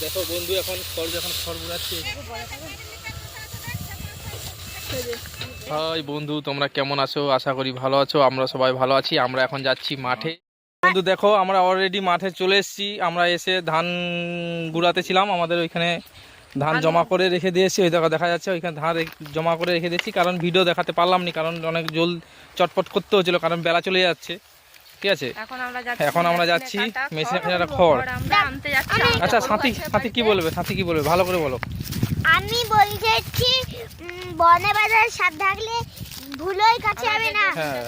দেখো বন্ধু এখন খড় যখন খড় বুড়াচ্ছে হাই বন্ধু তোমরা কেমন আছো? আশা করি ভালো আছো আমরা সবাই ভালো আছি আমরা এখন যাচ্ছি মাঠে। বন্ধু দেখো আমরা অলরেডি মাঠে চলে এসেছি আমরা এসে ধান গুড়াতে ছিলাম আমাদের ওইখানে ধান জমা করে রেখে দিয়েছি ওই দেখো দেখা যাচ্ছে ওইখানে ধান রেখ- জমা করে রেখে দিয়েছি কারণ ভিডিও দেখাতে পারলাম না কারণ অনেক জল চটপট করতে হচ্ছিল কারণ বেলা চলে যাচ্ছে। ঠিক আছে? এখন আমরা যাচ্ছি এখন মেশিনে যাচ্ছি খড়। কাটা খড় খড় আমরা আনতে যাচ্ছি। আচ্ছা সাথী সাথী কি বলবে? সাথী কি বলবে? ভালো করে বলো। আমি বলতেছি উম, বনে বাজারে সাপ থাকলে ভুলোই কাছে যাবে না। হ্যাঁ।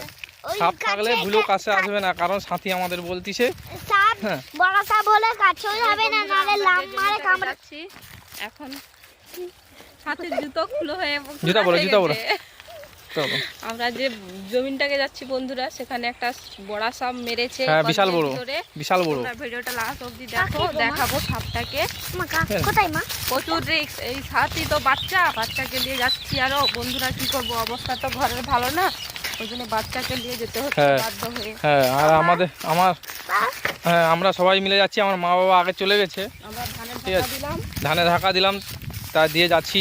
সাপ থাকলে কাছে- ভুলো কাছে আসবে না কারণ সাথী আমাদের বলতিছে। সাপ হ্যাঁ। বড় সাপ হলে কাছেও যাবে না নাহলে লাম মারে কামড়া যাচ্ছি। এখন হাতে জুতো খুলো হয়ে জুতা হয়ে জুতা পরো। আমরা যে জমিনটাকে যাচ্ছি বন্ধুরা সেখানে একটা বড় সাপ মেরেছে হ্যাঁ বিশাল বড় বিশাল বড়। ভিডিওটা লাস্ট অবধি দেখো? দেখাবো সাপটাকে। হ্যাঁ। কোথায় মা? প্রচুর রিক্স এই সাথী তো বাচ্চা বাচ্চাকে নিয়ে যাচ্ছি আরও। বন্ধুরা কি করব? অবস্থা তো ঘরের ভালো না। ওই জন্য বাচ্চাকে নিয়ে যেতে হচ্ছে হ্যাঁ। বাধ্য হয়ে। হ্যাঁ আর আমাদের আমার হ্যাঁ আমরা সবাই মিলে যাচ্ছি। আমার মা বাবা আগে চলে গেছে। আমরা ধানের ঠিক ঢাকা আছে। দিলাম। ধানে ধাক্কা দিলাম তা দিয়ে যাচ্ছি।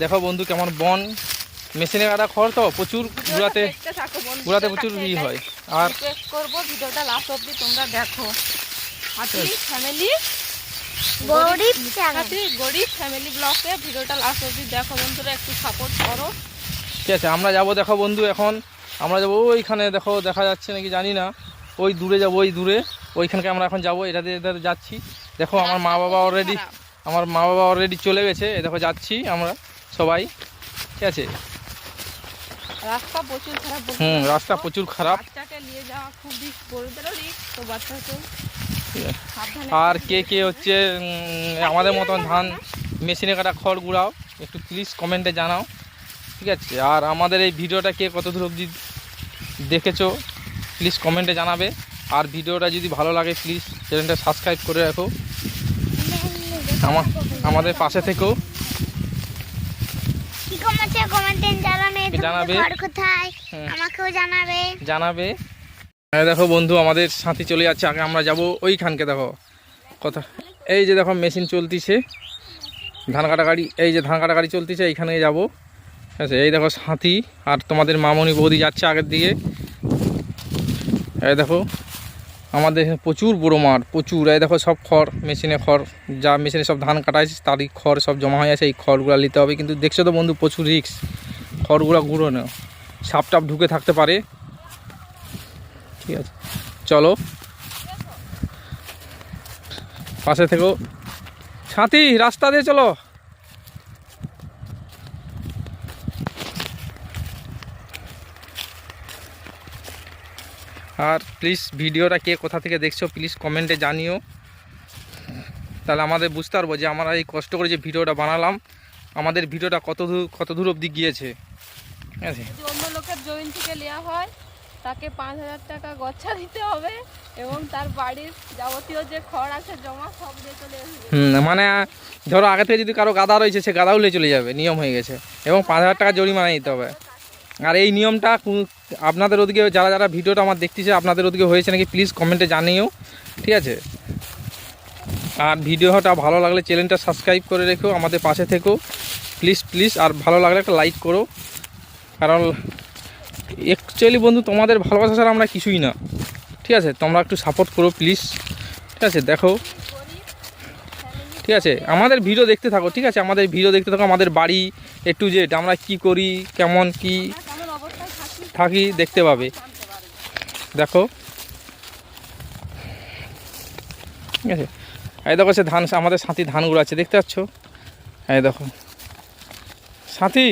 দেখো বন্ধু কেমন বন। মেশিনে কাটা খড় তো প্রচুর গুড়াতে গুড়াতে প্রচুর ই হয়। আর করব ভিডিওটা লাস্ট অবধি তোমরা দেখো। ফ্যামিলি গরিব গরিব ফ্যামিলি ব্লকে ভিডিওটা লাস্ট অবধি দেখো বন্ধুরা একটু সাপোর্ট করো। ঠিক আছে আমরা যাব দেখো বন্ধু এখন। আমরা যাব ওইখানে দেখো দেখা যাচ্ছে নাকি জানি না। ওই দূরে যাব ওই দূরে। ওইখানকে আমরা এখন যাব এটা দিয়ে এদের যাচ্ছি। দেখো আমার মা বাবা অলরেডি আমার মা বাবা অলরেডি চলে গেছে। দেখো যাচ্ছি আমরা সবাই। ঠিক আছে। রাস্তা প্রচুর খারাপ হুম রাস্তা প্রচুর খারাপ। বাচ্চাকে নিয়ে যাওয়া খুব রিস্ক বড়দেরও রিস্ক তো বাচ্চাকে আর কে কে হচ্ছে আমাদের মতন ধান মেশিনে কাটা খড় গুড়াও একটু প্লিজ কমেন্টে জানাও ঠিক আছে? আর আমাদের এই ভিডিওটা কে কত দূর অবধি দেখেছ প্লিজ কমেন্টে জানাবে। আর ভিডিওটা যদি ভালো লাগে প্লিজ চ্যানেলটা সাবস্ক্রাইব করে রাখো। আমা- আমাদের পাশে থেকেও কমেন্টে জানাবে জানাবে। কোথায়? আমাকেও জানাবে। জানাবে। হ্যাঁ দেখো বন্ধু আমাদের সাথী চলে যাচ্ছে আগে আমরা যাব ওইখানকে দেখো। কথা। এই যে দেখো মেশিন চলতিছে। ধান কাটা গাড়ি এই যে ধান কাটা গাড়ি চলতিছে এইখানে যাব। আছে এই দেখো সাথী আর তোমাদের মামনি বৌদি যাচ্ছে আগের দিকে। এই দেখো আমাদের এখানে প্রচুর বড়ো মাঠ প্রচুর। এই দেখো সব খড়, মেশিনে খড়, যা মেশিনে সব ধান কাটা আছে তারই খড় সব জমা হয়ে আছে, এই খড়গুলো নিতে হবে। কিন্তু দেখছ তো বন্ধু, প্রচুর রিক্স খড়গুলো গুঁড়ো না সাপ টাপ ঢুকে থাকতে পারে। ঠিক আছে। চলো। পাশে থেকেও সাথী রাস্তা দিয়ে চলো। আর প্লিজ ভিডিওটা কে কোথা থেকে দেখছ প্লিজ কমেন্টে জানিও। তাহলে আমাদের বুঝতে পারব যে আমরা এই কষ্ট করে যে ভিডিওটা বানালাম আমাদের ভিডিওটা কত দূর কত দূর অবধি গিয়েছে। ঠিক আছে? অন্য লোকের জমিন থেকে নেওয়া হয় তাকে পাঁচ হাজার টাকা গচ্ছা দিতে হবে এবং তার বাড়ির যাবতীয় যে খড় আছে জমা সব দিয়ে চলে হুম মানে ধরো আগে থেকে যদি কারও গাদা রয়েছে সে গাদাও নিয়ে চলে যাবে নিয়ম হয়ে গেছে। এবং পাঁচ হাজার টাকা জরিমানা দিতে হবে। আর এই নিয়মটা আপনাদের ওদিকে যারা যারা ভিডিওটা আমার দেখতেছে, আপনাদের ওদিকে হয়েছে নাকি প্লিজ কমেন্টে জানিও, ঠিক আছে? আর ভিডিওটা ভালো লাগলে চ্যানেলটা সাবস্ক্রাইব করে রেখো, আমাদের পাশে থেকো। প্লিজ প্লিজ আর ভালো লাগলে একটা লাইক করো। কারণ অ্যাকচুয়ালি বন্ধু, তোমাদের ভালোবাসা ছাড়া আমরা কিছুই না। ঠিক আছে? তোমরা একটু সাপোর্ট করো প্লিজ ঠিক আছে? দেখো। ঠিক আছে? আমাদের ভিডিও দেখতে থাকো, ঠিক আছে? আমাদের ভিডিও দেখতে থাকো, আমাদের বাড়ি একটু জেড আমরা কি করি, কেমন, কি? থাকি দেখতে পাবে। দেখো। ঠিক আছে? এই দেখো সে ধান আমাদের সাথী ধানগুলো আছে দেখতে পাচ্ছ? এই দেখো। সাথী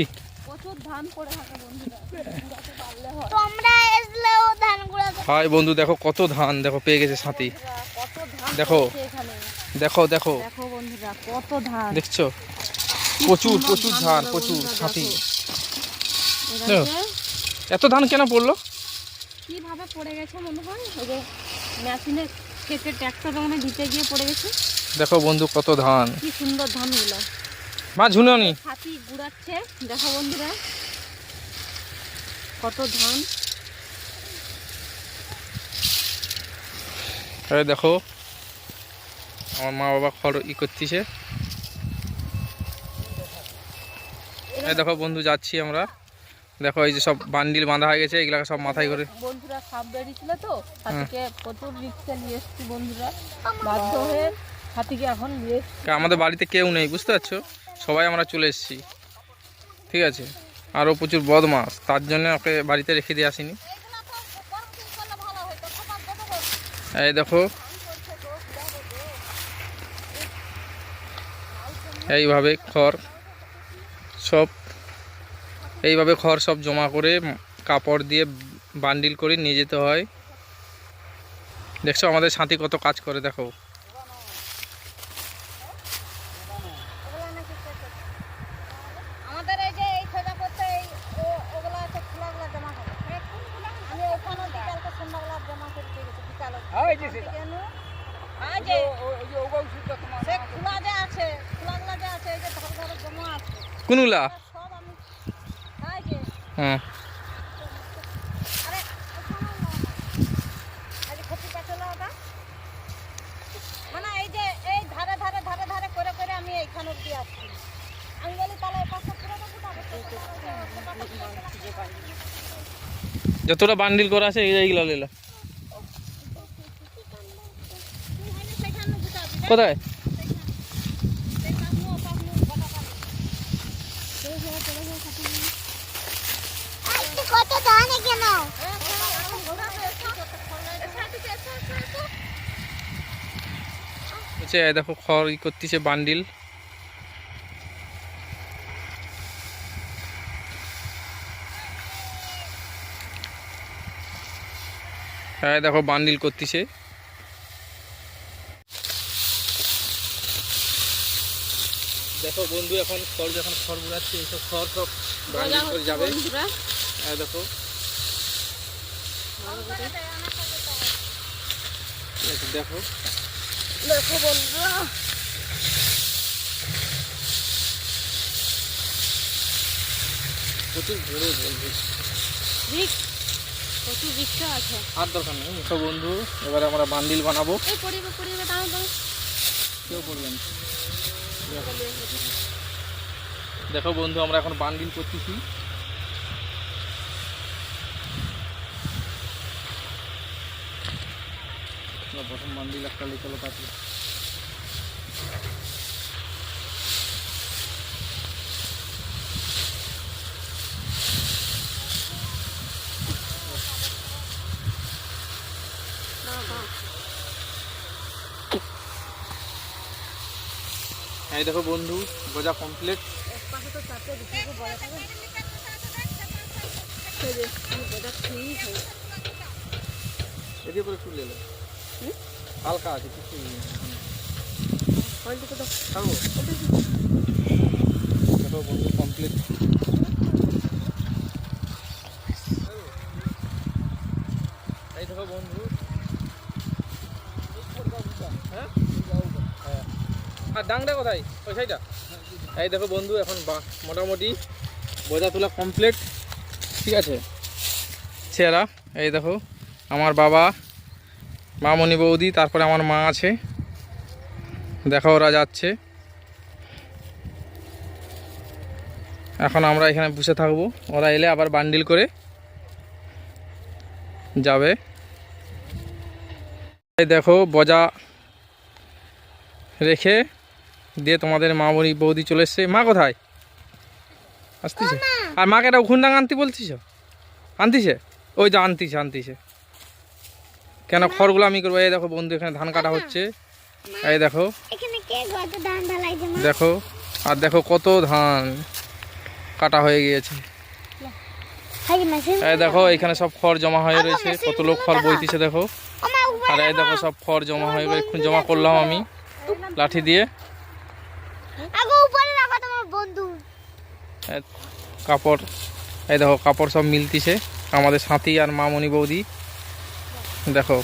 প্রচুর ধান পড়ে থাকে বন্ধুরা। কুড়াতে পারলে হয়। তোমরা এসলেও ধান গুঁড়া হাই বন্ধু দেখো কত ধান দেখো পেয়ে গেছে সাথী বন্ধুরা, কত ধান দেখো। দেখো দেখো। দেখো বন্ধুরা কত ধান। দেখছ? প্রচুর প্রচুর ধান প্রচুর সাথী দেখো। এত ধান কেন পড়ল? কীভাবে পড়ে গেছে মনে হয়? ওই যে মেশিনে কেটে ট্র্যাক্টর মানে দিতে গিয়ে পড়ে গেছে। দেখো বন্ধু কত ধান। কি সুন্দর ধানগুলো। মা ঝুননি হাতি গুড়াচ্ছে দেখো বন্ধুরা কত ধান। আরে দেখো আমার মা বাবা খড় ই করতেছে। দেখো বন্ধু যাচ্ছি আমরা। দেখো এই যে সব বান্ডিল বাঁধা হয়ে গেছে এগুলা সব মাথায় করে। বন্ধুরা সাপ বেরিয়েছিল তো হাতিকে প্রচুর রিক্সে নিয়ে এসেছি বন্ধুরা। বাধ্য হয়ে হাতিকে এখন নিয়ে আমাদের বাড়িতে কেউ নেই বুঝতে পারছ? সবাই আমরা চলে এসেছি। ঠিক আছে? আরও প্রচুর বদমাস তার জন্য ওকে বাড়িতে রেখে দিয়ে আসিনি। এই দেখো। এইভাবে খড় সব এইভাবে খড় সব জমা করে কাপড় দিয়ে বান্ডিল করে নিয়ে যেতে হয়। দেখছ আমাদের সাথী কত কাজ করে দেখো। আমাদের এই যে এই সোজা করতে এই ও- ওগুলা আছে খোলাগুলা জমা করে। আমি ওখানে বিকালকে সন্ধ্যাবেলা জমা করে দিয়ে গেছি বিকালে। কেন? এই যে সে খোলা যে আছে খোলাগুলা যে আছে এই যে ধারে ধারে জমা আছে। কোনগুলা হ্যাঁ মানে যতটা বান্ডিল করা আছে এই- এইগুলো লেলা কোথায় কত দানে কেন হচ্ছে দেখো খড় ই করতেছে বান্ডিল হ্যাঁ দেখো বান্ডিল করতেছে। দেখো বন্ধু এখন খড় যখন খড় বুড়াচ্ছে এইসব খড় সব বান্ডিল করে যাবে। হ্যাঁ দেখো। দেখো। দেখো বন্ধুরা। প্রচুর বড় রিক্স প্রচুর রিক্স আছে। আর দরকার নেই। দেখো বন্ধু এবারে আমরা বান্ডিল বানাবো। এই পরিবে পরিবে দাঁড়াও দাঁড়াও কেউ করবেন দেখো বন্ধু আমরা এখন বান্ডিল করতেছি। না, প্রথম বান্ডিল একটা লিখলো তারপরে। এই দেখো বন্ধু বোঝা কমপ্লিট এদিকে করে একটু লেলো হালকা আছে কিছু দেখো বন্ধু কমপ্লিট এই দেখো বন্ধু। হ্যাঁ? হ্যাঁ। আর ডাংটা কোথায়? ওই সাইডটা? এই দেখো বন্ধু এখন বা- মোটামুটি বোঝা তোলা কমপ্লিট ঠিক আছে? ছেঁড়া এই দেখো আমার বাবা মামনি বৌদি তারপরে আমার মা আছে। দেখো ওরা যাচ্ছে। এখন আমরা এখানে বসে থাকব। ওরা এলে আবার বান্ডিল করে যাবে। দেখো বজা রেখে দিয়ে তোমাদের মা মামনি বৌদি চলে এসছে। মা কোথায়? আসতেছে? আর মাকে একটা উখুন ডাং আনতে বলছিস আনতিছে? ওই যে আনতিছে আনতিছে। কেন খড়গুলো আমি করব? এই দেখো বন্ধু এখানে ধান কাটা হচ্ছে। এই দেখো। দেখো আর দেখো কত ধান কাটা হয়ে গিয়েছে। এই দেখো এখানে সব খড় জমা হয়ে রয়েছে কত লোক খড় বইতেছে দেখো। আর এই দেখো সব খড় জমা হয়ে গেছে এখন জমা করলাম আমি। লাঠি দিয়ে। আগে উপরে রাখো তোমার বন্ধু। এই কাপড় এই দেখো কাপড় সব মিলতিছে। আমাদের সাথী আর মামনি বৌদি। দেখো।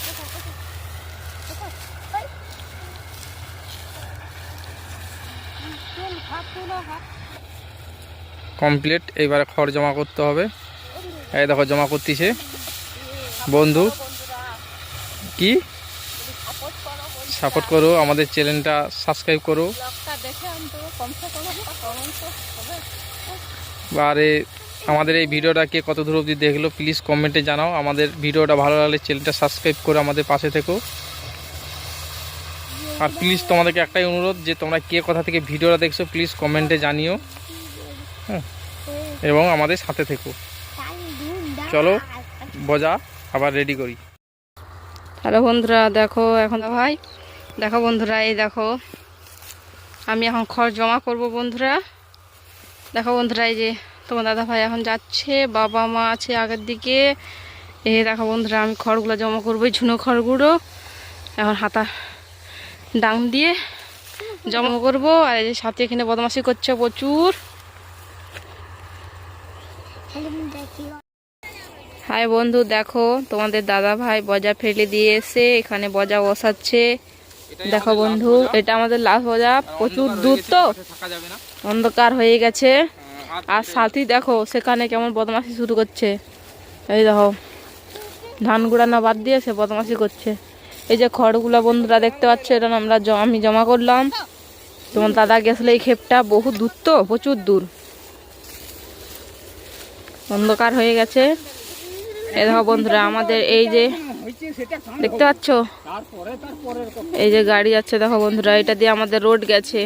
কমপ্লিট এইবারে খড় জমা করতে হবে। এই দেখো জমা করতেছে। বন্ধু কি? সাপোর্ট করো আমাদের চ্যানেলটা সাবস্ক্রাইব করো। আর আমাদের এই ভিডিওটা কে কত দূর অবধি দেখল প্লিজ কমেন্টে জানাও। আমাদের ভিডিওটা ভালো লাগলে চ্যানেলটা সাবস্ক্রাইব করে আমাদের পাশে থেকো। আর প্লিজ তোমাদেরকে একটাই অনুরোধ যে তোমরা কে কোথা থেকে ভিডিওটা দেখছ প্লিজ কমেন্টে জানিও। হ্যাঁ এবং আমাদের সাথে থেকো। চলো, বজা, আবার রেডি করি। হ্যালো বন্ধুরা, দেখো এখন ভাই, দেখো বন্ধুরা, এই দেখো, আমি এখন খড় জমা করব বন্ধুরা। দেখো বন্ধুরা, এই যে তোমার দাদা ভাই এখন যাচ্ছে, বাবা মা আছে আগের দিকে। এ দেখো বন্ধুরা, আমি খড়গুলো জমা করব ঝুনো খড়গুলো। এখন হাতা ডাং দিয়ে জমা করব। আর এই যে সাথে এখানে বদমাশি করছে প্রচুর। হাই বন্ধু, দেখো তোমাদের দাদা ভাই বজা ফেলে দিয়ে এসে এখানে বজা বসাচ্ছে। দেখো বন্ধু, এটা আমাদের লাস্ট বজা, প্রচুর দূর তো। অন্ধকার হয়ে গেছে। আর সাথী দেখো, সেখানে কেমন বদমাশি শুরু করছে। এই দেখো, ধান গুঁড়ানো বাদ দিয়ে সে বদমাশি করছে। এই যে খড়গুলো বন্ধুরা দেখতে পাচ্ছ, এটা আমরা আমি জমা করলাম। তোমার দাদা গেছিল এই ক্ষেপটা, বহু দূর তো, প্রচুর দূর। অন্ধকার হয়ে গেছে। এই দেখো বন্ধুরা, আমাদের এই যে দেখতে পাচ্ছ? এই যে গাড়ি যাচ্ছে, দেখো বন্ধুরা, এটা দিয়ে আমাদের রোড গেছে।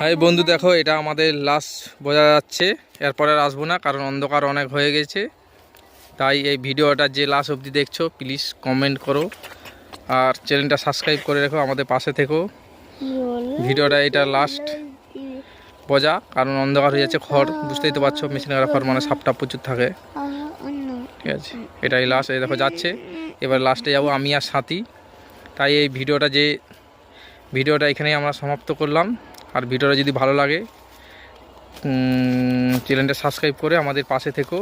হাই বন্ধু, দেখো, এটা আমাদের লাস্ট বোঝা যাচ্ছে। এরপরে আর আসব না, কারণ অন্ধকার অনেক হয়ে গেছে। তাই এই ভিডিওটা যে লাস্ট অবধি দেখছ প্লিজ কমেন্ট করো। আর চ্যানেলটা সাবস্ক্রাইব করে রেখো, আমাদের পাশে থেকো। ভিডিওটা এটা লাস্ট বোঝা, কারণ অন্ধকার হয়ে যাচ্ছে, খড়, বুঝতেই তো পারছ মেশিন করা খড় মানে সাপটা প্রচুর থাকে। ঠিক আছে, এটাই লাস্ট এই দেখো, যাচ্ছে। এবার লাস্টে যাব, আমি আর সাথী। তাই এই ভিডিওটা যে, ভিডিওটা এখানেই আমরা সমাপ্ত করলাম। আর ভিডিওটা যদি ভালো লাগে চ্যানেলটা সাবস্ক্রাইব করে আমাদের পাশে থেকো।